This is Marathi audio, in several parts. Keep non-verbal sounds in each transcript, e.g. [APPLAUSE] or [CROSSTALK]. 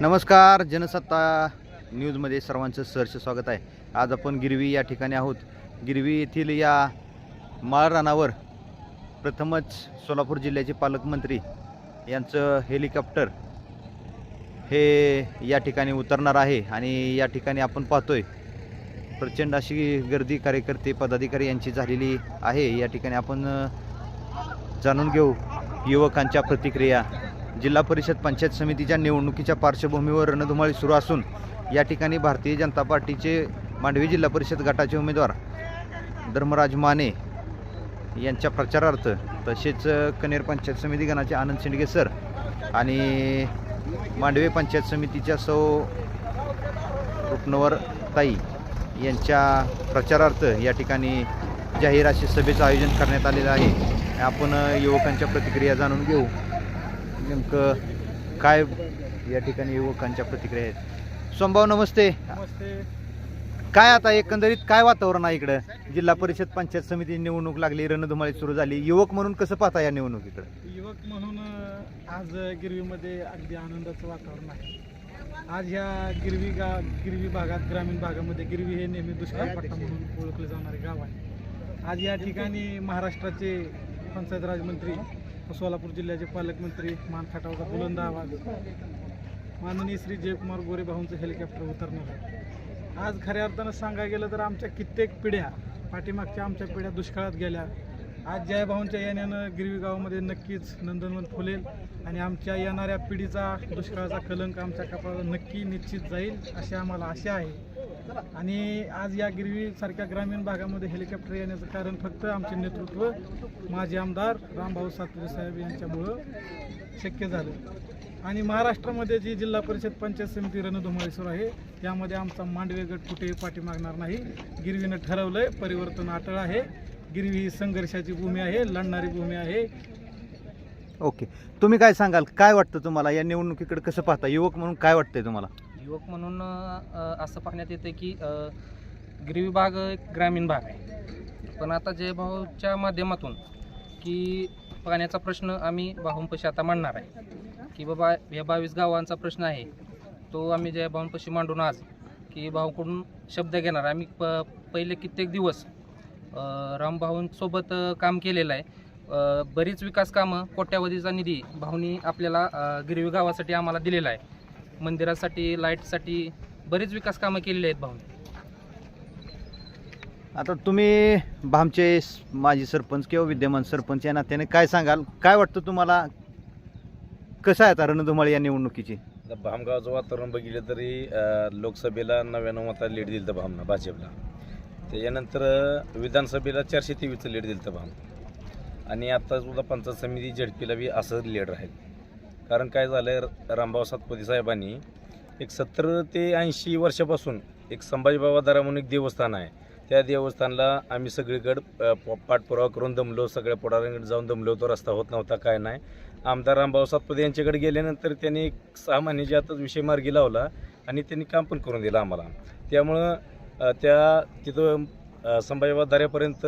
नमस्कार जनसत्ता न्यूजमध्ये सर्वांचं सहर्ष स्वागत आहे. आज आपण गिरवी या ठिकाणी आहोत. गिरवी येथील या माळरानावर प्रथमच सोलापूर जिल्ह्याचे पालकमंत्री यांचं हेलिकॉप्टर हे या ठिकाणी उतरणार आहे आणि या ठिकाणी आपण पाहतोय प्रचंड अशी गर्दी कार्यकर्ते पदाधिकारी यांची झालेली आहे. या ठिकाणी आपण जाणून घेऊ युवकांच्या प्रतिक्रिया. जिल्हा परिषद पंचायत समितीच्या निवडणुकीच्या पार्श्वभूमीवर रणधुमाळी सुरू असून या ठिकाणी भारतीय जनता पार्टीचे मांडवी जिल्हा परिषद गटाचे उमेदवार धर्मराज माने यांच्या प्रचारार्थ तसेच कनेर पंचायत समिती गणाचे आनंद शिंडगे सर आणि मांडवे पंचायत समितीच्या सौ रुपनवर ताई यांच्या प्रचारार्थ या ठिकाणी जाहीर अशी सभेचं आयोजन करण्यात आलेलं आहे. आपण युवकांच्या प्रतिक्रिया जाणून घेऊ. नेमकं काय या ठिकाणी युवकांच्या प्रतिक्रिया आहेत? सोमभाव नमस्ते. नमस्ते. काय आता एकंदरीत काय वातावरण आहे इकडं? जिल्हा परिषद पंचायत समिती निवडणूक लागली रणधुमाळी सुरू झाली. युवक म्हणून कसं पाहता या निवडणुकीकडे युवक म्हणून आज गिरवीमध्ये अगदी आनंदाचं वातावरण आहे. आज ह्या गिरवी गा गिरवी भागात ग्रामीण भागामध्ये गिरवी हे नेहमी दुष्काळ पट्टा म्हणून ओळखले जाणारे गाव आहे. आज या ठिकाणी महाराष्ट्राचे पंचायत राज मंत्री सोलापूर जिल्ह्याचे पालकमंत्री मानखाटावचा बुलंद आवाज. माननीय श्री जयकुमार गोरे भाऊंचं हेलिकॉप्टर उतरणार आज खऱ्या अर्थानं सांगायला गेलं तर आमच्या कित्येक पिढ्या पाठीमागच्या आमच्या पिढ्या दुष्काळात गेल्या. आज जयभाऊंच्या येण्यानं गिरवी गावामध्ये नक्कीच नंदनवन फुलेल आणि आमच्या येणाऱ्या पिढीचा दुष्काळाचा कलंक आमच्या कपाळावर नक्की निश्चित जाईल अशी आम्हाला आशा आहे. आणि आज या गिरवीसारख्या ग्रामीण भागामध्ये हेलिकॉप्टर येण्याचं कारण फक्त आमचे नेतृत्व माजी आमदार रामभाऊ सातपुरे साहेब यांच्यामुळं शक्य झालं. आणि महाराष्ट्रामध्ये जी जिल्हा परिषद पंचायत समिती रणधुमाळेश्वर आहे त्यामध्ये आमचा मांडवे गट कुठेही पाठी मागणार नाही. गिरवीनं ठरवलंय परिवर्तन अटळ आहे. गिरवी ही संघर्षाची भूमी आहे लढणारी भूमी आहे. ओके. तुम्ही काय सांगाल? काय वाटतं तुम्हाला? या निवडणुकीकडे कसं पाहता? युवक म्हणून काय वाटतंय तुम्हाला? युवक म्हणून अ, असं पाहण्यात येते की अ, गिरवी भाग एक ग्रामीण भाग आहे. पण आता जयभाऊच्या माध्यमातून की पाण्याचा प्रश्न आम्ही भाऊंपाशी आता मांडणार आहे. की बाबा या बावीस गावांचा प्रश्न आहे. तो आम्ही जयभाऊंपाशी मांडून आज की भाऊकडून शब्द घेणार. आम्ही प पहिले कित्येक दिवस रामभाऊंसोबत काम केलेलं आहे. अ, बरीच विकास कामं कोट्यावधीचा निधी भाऊनी आपल्याला गिरवी गावासाठी आम्हाला दिलेला आहे. मंदिरासाठी लाईटसाठी बरीच विकास कामं केलेली आहेत भाऊनी. आता तुम्ही भामचे माजी सरपंच किंवा विद्यमान सरपंच या नात्याने काय सांगाल? काय वाटतं तुम्हाला? कसं आहे आता रणधुमाळी या निवडणुकीची? भामगावचं वातावरण बघितलं तरी लोकसभेला नव्याण्णव मता लीड दिलं तर भामना भाजपला. त्याच्यानंतर विधानसभेला चारशे तेवीसचं लीड दिलं तर आणि आता सुद्धा पंचायत समिती झडपीला बी असं लीड राहील कारण काय झालं आहे रामभाऊ सातपती साहेबांनी एक सत्तर ते ऐंशी वर्षापासून एक संभाजीबाबा दरा म्हणून एक देवस्थान आहे. त्या देवस्थानला आम्ही सगळीकडं प- पाठपुरावा करून दमलो सगळ्या पुढाऱ्यांकडे जाऊन दमलो तो रस्ता होत नव्हता काय नाही. आमदार रामभाऊ सातपुते यांच्याकडे गेल्यानंतर त्यांनी एक सहा महिन्याच्या आताच विषय मार्गी लावला आणि त्यांनी काम पण करून दिलं आम्हाला. त्यामुळं त्या तिथं अ, दऱ्यापर्यंत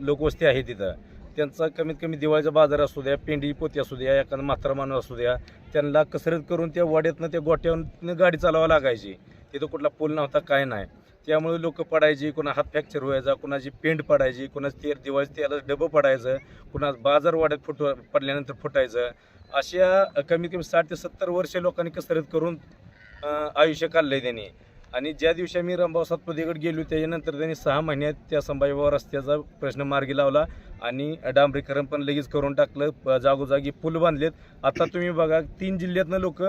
लोकवस्ती आहे तिथं. त्यांचा कमीत कमी दिवाळीचा बाजार असू द्या पेंडी पोती असू द्या एखादा म्हातारा माणूस असू द्या त्यांना कसरत करून त्या वाड्यातनं त्या गोट्यावरनं गाडी चालवावं लागायची. तिथं कुठला पूल नव्हता काय नाही. त्यामुळे लोक पडायची कुणा हात फ्रॅक्चर व्हायचा कुणाची पेंड पडायची कुणाची तेर दिवाळी त्याला डबं पडायचं कुणा बाजार वाड्यात फुट पडल्यानंतर फुटायचं. अशा कमीत कमी साठ ते सत्तर वर्ष लोकांनी कसरत करून आयुष्य काढलं आहे त्यांनी. आणि ज्या दिवशी आम्ही रंभाव सातपदीकडे गेलो त्याच्यानंतर त्यांनी सहा महिन्यात त्या संभाजीबाबा रस्त्याचा प्रश्न मार्गी लावला आणि डांबरीकरण पण लगेच करून टाकलं. जागोजागी पूल बांधलेत. आता तुम्ही बघा तीन जिल्ह्यातनं लोक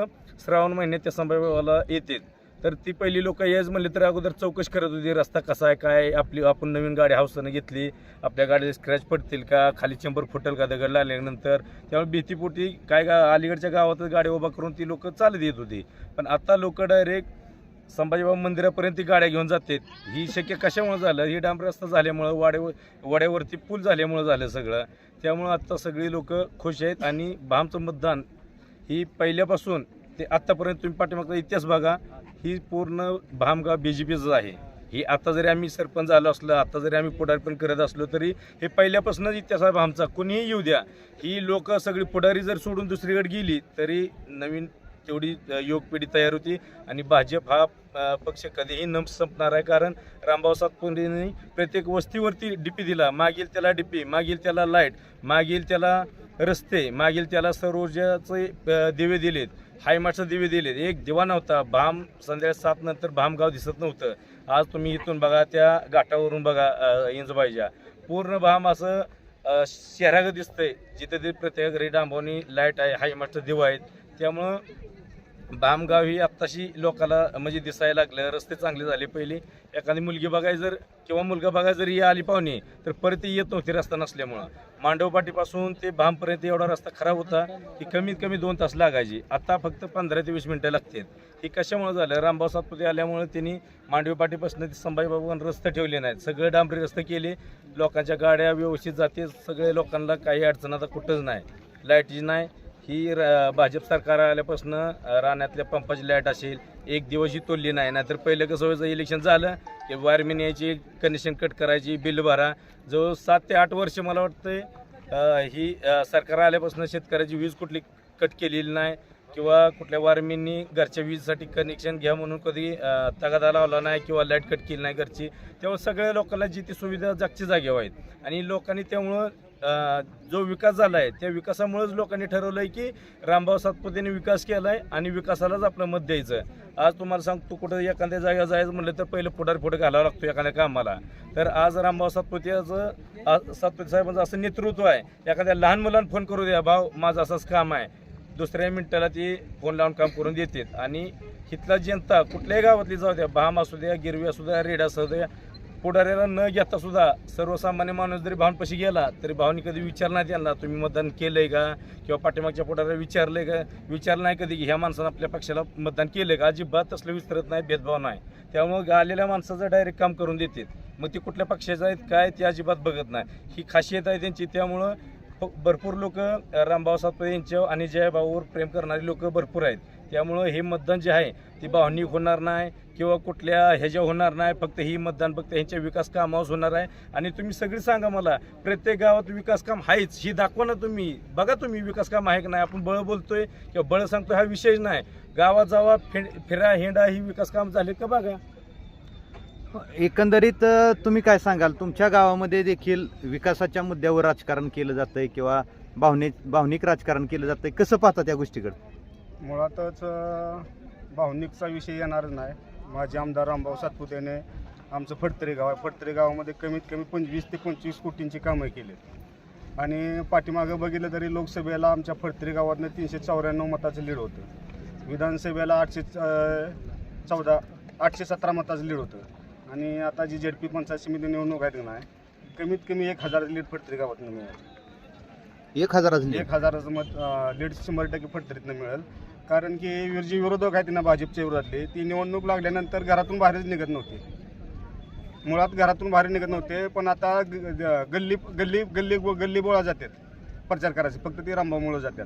श्रावण महिन्यात त्या संभाजीबाबाला येतात तर ती पहिली लोक यायच म्हणले तर अगोदर चौकशी करत होती रस्ता कसा आहे काय आपली आपण नवीन गाडी हाऊसनं घेतली. आपल्या गाडीला स्क्रॅच पडतील का? खाली चंबर फुटेल का? दगड लागल्यानंतर. त्यामुळे भीतीपोटी काय गा अलीकडच्या गावातच गाडी उभा करून ती लोक चालत येत होती. पण आता लोक डायरेक्ट संभाजीबाबा मंदिरापर्यंत ती गाड्या घेऊन जातात ही शक्य कशामुळे झालं? ही डांब रस्ता झाल्यामुळं वाडे वाड्यावरती पूल झाल्यामुळं झालं सगळं. त्यामुळं आत्ता सगळी लोक खुश आहेत आणि भामचं मतदान ही पहिल्यापासून ते आत्तापर्यंत तुम्ही पाठीमागचा इतिहास बघा ही पूर्ण भामगाव बी जे पीचं आहे. ही आता जरी आम्ही सरपंच झालो असलो आता जरी आम्ही पुढारपण करत असलो तरी हे पहिल्यापासूनच इतिहास आहे आमचा कुणीही येऊ द्या. ही लोक सगळी पुढारी जर सोडून दुसरीकडे गेली तरी नवीन तेवढी योग युवक पिढी तयार होती आणि भाजप हा पक्ष कधीही न संपणार आहे. कारण रामभाऊ सातपुतेंनी प्रत्येक वस्तीवरती डीपी दिला. मागील त्याला डीपी मागील त्याला लाइट मागील त्याला रस्ते मागील त्याला सौर दिवे दिलेत हायमाटचे दिवे दिलेत. एक दिवा नव्हता. भाम संध्याकाळी सात नंतर भामगाव दिसत नव्हतं. आज तुम्ही इथून बघा त्या घाटावरून बघा इंजबाईच्या. पूर्ण भाम असं शहरागत दिसतंय. जिथे ते प्रत्येक घरी डांबवणी लाइट आहे हायमाटचं दिवा आहेत. त्यामुळं बामगाव ही आत्ताशी लोकाला म्हणजे दिसायला लागलं रस्ते चांगले झाले पहिले. एखादी मुलगी बघाय जर किंवा मुलगा बघाय जर ही आली पाहुणे तर परत ती येत नव्हती रस्ता नसल्यामुळं. मांडवपाटीपासून ते भामपर्यंत एवढा रस्ता खराब होता की कमीत कमी दोन तास लागायची. आता फक्त पंधरा ते वीस मिनटं लागतात. ही कशामुळे झालं? रामभाऊ सातपुते आल्यामुळे त्यांनी मांडवीपाटीपासून ते संभाजीबाबून रस्ते ठेवले नाहीत. सगळे डांबरी रस्ते केले. लोकांच्या गाड्या व्यवस्थित जाते. सगळे लोकांना काही अडचण आता कुठंच नाही. लाईटची नाही ही र- भाजप सरकार आल्यापासून रानातल्या पंपाची लाइट असेल एक दिवस ही तोडली नाही. नाहीतर पहिलं कसं व्हायचं इलेक्शन झालं की वायरमेन यायची कनेक्शन कट करायची बिल भरा. जवळ सात ते आठ वर्ष मला वाटतं ही सरकार आल्यापासून शेतकऱ्याची वीज कुठली कट केलेली नाही किंवा कुठल्या वारमींनी घरच्या वीजसाठी कनेक्शन घ्या म्हणून कधी तगादा लावला नाही किंवा लाइट कट केली नाही घरची. तेव्हा सगळ्या लोकांना जी ती सुविधा जागची जागेवर आहेत. आणि लोकांनी त्यामुळं जो विकास झाला आहे त्या विकासामुळेच लोकांनी ठरवलं आहे की रामभाऊ सातपुतेने विकास केला आहे आणि विकासालाच आपलं मत द्यायचं आज तुम्हाला सांगतो कुठं एखाद्या जागा जायचं म्हटलं तर पहिलं पुढार पुढे घालावा लागतो एखाद्या कामाला. तर आज रामभाऊ सातपुतेचं आज सातपुते साहेबांचं असं नेतृत्व आहे. एखाद्या लहान मुलांना फोन करू द्या भाऊ माझं असंच काम आहे. दुसऱ्या मिनिटाला ती फोन लावून काम करून देतात आणि इथला जनता कुठल्याही गावातली जाऊ द्या भाम असू द्या गिरवी असू द्या रेड असू द्या पुढाऱ्याला न घेता सुद्धा सर्वसामान्य माणूस जरी भावनपाशी गेला तरी भावनी कधी विचार नाही त्यांना तुम्ही मतदान केलंय का? किंवा पाठीमागच्या पुढाऱ्याला विचारलंय का? विचारलं नाही कधी की ह्या माणसानं आपल्या पक्षाला मतदान केलंय का? अजिबात तसलं विचारत नाही भेदभाव नाही. त्यामुळं आलेल्या माणसाचं डायरेक्ट काम करून देतात. मग ते कुठल्या पक्षाचं आहेत काय ते अजिबात बघत नाही. ही खासियत आहे त्यांची. त्यामुळं प- भरपूर लोक रामभाऊ सातपुते यांच्या आणि जयभाऊवर प्रेम करणारी लोक भरपूर आहेत. त्यामुळं हे मतदान जे आहे ती भावनिक होणार नाही किंवा कुठल्या ह्याच्या होणार नाही. फक्त ही मतदान फक्त ह्यांच्या विकास कामावर होणार आहे. आणि तुम्ही सगळी सांगा मला प्रत्येक गावात विकास काम आहेच ही दाखवा ना तुम्ही. बघा तुम्ही विकास काम आहे की नाही. आपण बळ बोलतोय किंवा बळ सांगतोय हा विषयच नाही. गावात जावा फिरा हेंडा ही विकास काम झाले का बघा. एकंदरीत तुम्ही काय सांगाल? तुमच्या गावामध्ये देखील विकासाच्या मुद्द्यावर राजकारण केलं जातंय किंवा भावनिक भावनिक राजकारण केलं जातंय. कसं पाहता त्या गोष्टीकडे? मुळातच भावनिकचा विषय येणारच नाही. माझे आमदार रामभाऊ सातपुतेने आमचं फडतरे गाव आहे. फडतरे गावामध्ये कमीत कमी पंचवीस ते पंचवीस कोटींची कामं केली. आणि पाठीमागं बघितलं तरी लोकसभेला आमच्या फडतरे गावातनं तीनशे चौऱ्याण्णव मताचं लीड होतं. विधानसभेला आठशे चौदा आठशे सतरा मताचं लीड होतं. आणि आता जी झेडपी पंचायत समिती निवडणूक आहेत ना कमीत कमी एक हजार लीड फडतरे गावातनं मिळेल. एक हजाराचं एक हजाराचं मत लीड शंभर टक्के फडतरीतनं मिळेल. कारण की वीर- जे विरोधक आहेत ना भाजपच्या विरोधातले ती निवडणूक लागल्यानंतर घरातून बाहेरच निघत नव्हते. मुळात घरातून बाहेर निघत नव्हते पण आता ग- ग- गल्ली गल्ली गल्ली गल्ली बोळा जातात प्रचार करायचे. फक्त ते रामभाऊमुळं जातात.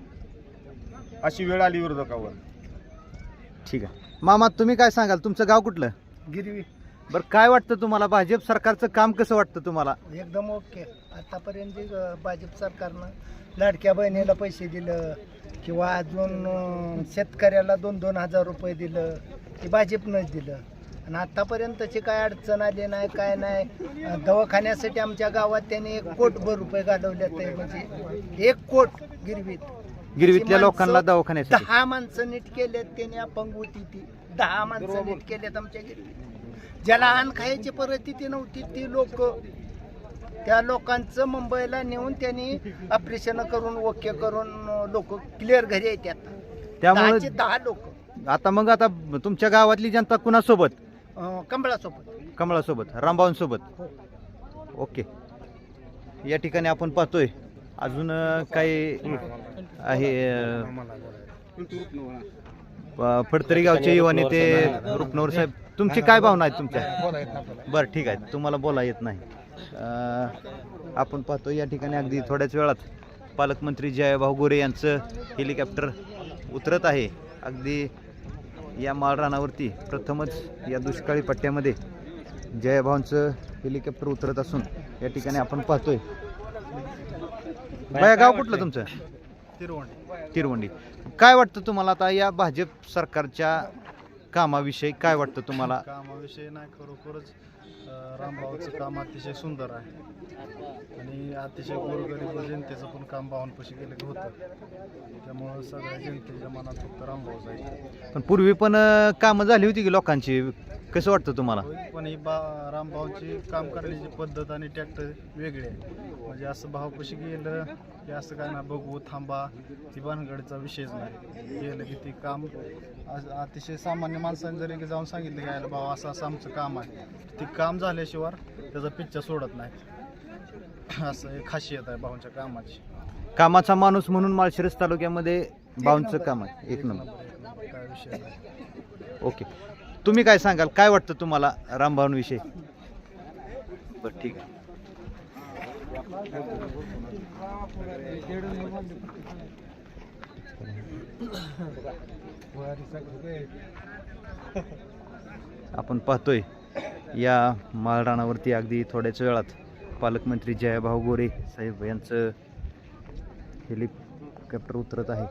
अशी वेळ आली विरोधकावर. ठीक आहे. मामा तुम्ही काय सांगाल? तुमचं गाव कुठलं? गिरवी. बरं काय वाटतं तुम्हाला? भाजप सरकारचं काम कसं वाटतं तुम्हाला? एकदम ओके. आतापर्यंत जे, अं, भाजप सरकारनं लाडक्या बहिणीला पैसे दिलं किंवा अजून अं, शेतकऱ्याला दोन दोन हजार रुपये दिलं ते भाजपनंच दिलं. आणि आतापर्यंतची काय अडचण आली नाही काय नाही अं, दवाखान्यासाठी आमच्या गावात त्यांनी एक कोटभर रुपये घालवले ते म्हणजे एक कोट गिरवीत. गिरवीतल्या लोकांना दवाखान्यासाठी. दहा माणसं नीट केलेत त्यांनी अपंग होती ती. दहा माणसं नीट केलेत आमच्या गिरवीत ज्याला अन्न खायची परिस्थिती नव्हती ती लोक त्या लोकांचं मुंबईला नेऊन त्यांनी ऑपरेशन करून ओके करून लोक क्लिअर घरी येतात दहाचे त्यामुळे दहा लोक. आता मग आता तुमच्या गावातली जनता कुणासोबत? कमळासोबत. कमळासोबत रामभाऊंसोबत ओके. या ठिकाणी आपण पाहतोय. अजून अं, काही आहे अं, प- फडतरी गावचे युवा नेते. रुपनवर साहेब तुमची काय भावना आहेत तुमच्या? बरं ठीक आहे. तुम्हाला बोला येत नाही. अं, आपण पाहतो या ठिकाणी अगदी थोड्याच वेळात. पालकमंत्री जयभाऊ गोरे यांचं हेलिकॉप्टर उतरत आहे. अगदी या माळरानावरती प्रथमच या दुष्काळी पट्ट्यामध्ये जयभाऊंचं हेलिकॉप्टर उतरत असून या ठिकाणी आपण पाहतोय. बाया गाव कुठलं तुमचं? तिरवंडी. तिरवंडी काय वाटतं तुम्हाला आता या भाजप सरकारच्या कामाविषयी? काय वाटतं तुम्हाला? कामाविषयी नाही खरोखरच रामभाऊचं काम अतिशय सुंदर आहे. आणि अतिशय गोरगरीब जनतेचं पण काम भावांपाशी गेलं की होतं. त्यामुळं सगळ्या जनतेच्या मनात फक्त रामभाऊ जायचं पण पूर्वी पण अं, कामं झाली होती की लोकांची? कसं वाटतं तुम्हाला? पण ही बा रामभाऊची काम करण्याची पद्धत आणि ट्रॅक्टर वेगळे आहे. म्हणजे असं भावापाशी गेलं की असं काय ना बघू थांबा ती भानगडीचा विषयच नाही. गेलं की ती काम अतिशय सामान्य माणसाने जरी जाऊन सांगितलं की यायला भाऊ असं असं आमचं काम आहे. ते काम झाल्याशिवाय त्याचा पिच्चा सोडत नाही. [CLEARS THROAT] असं एक खासियत आहे भाऊंच्या कामाची. कामाचा माणूस म्हणून माळशिरस तालुक्यामध्ये बाऊंचं काम आहे. एक नंबर एक नंबर, काय विषय नाही. ओके. तुम्ही काय सांगाल? काय वाटतं तुम्हाला रामभाऊंविषयी बरं ठीक आहे. आपण पाहतोय या माळरानावरती अगदी थोड्याच वेळात पालकमंत्री जयभाऊ गोरे साहेब यांचं हेलिकॉप्टर उतरत आहे.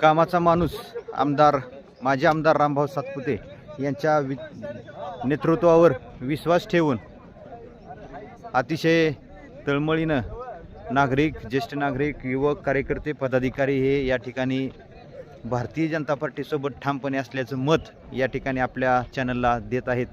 कामाचा माणूस आमदार माजी आमदार रामभाऊ सातपुते यांच्या वि नेतृत्वावर विश्वास ठेवून अतिशय तळमळीनं नागरिक ज्येष्ठ नागरिक युवक कार्यकर्ते पदाधिकारी हे या ठिकाणी भारतीय जनता पार्टीसोबत ठामपणे असल्याचं मत या ठिकाणी आपल्या चॅनलला देत आहेत.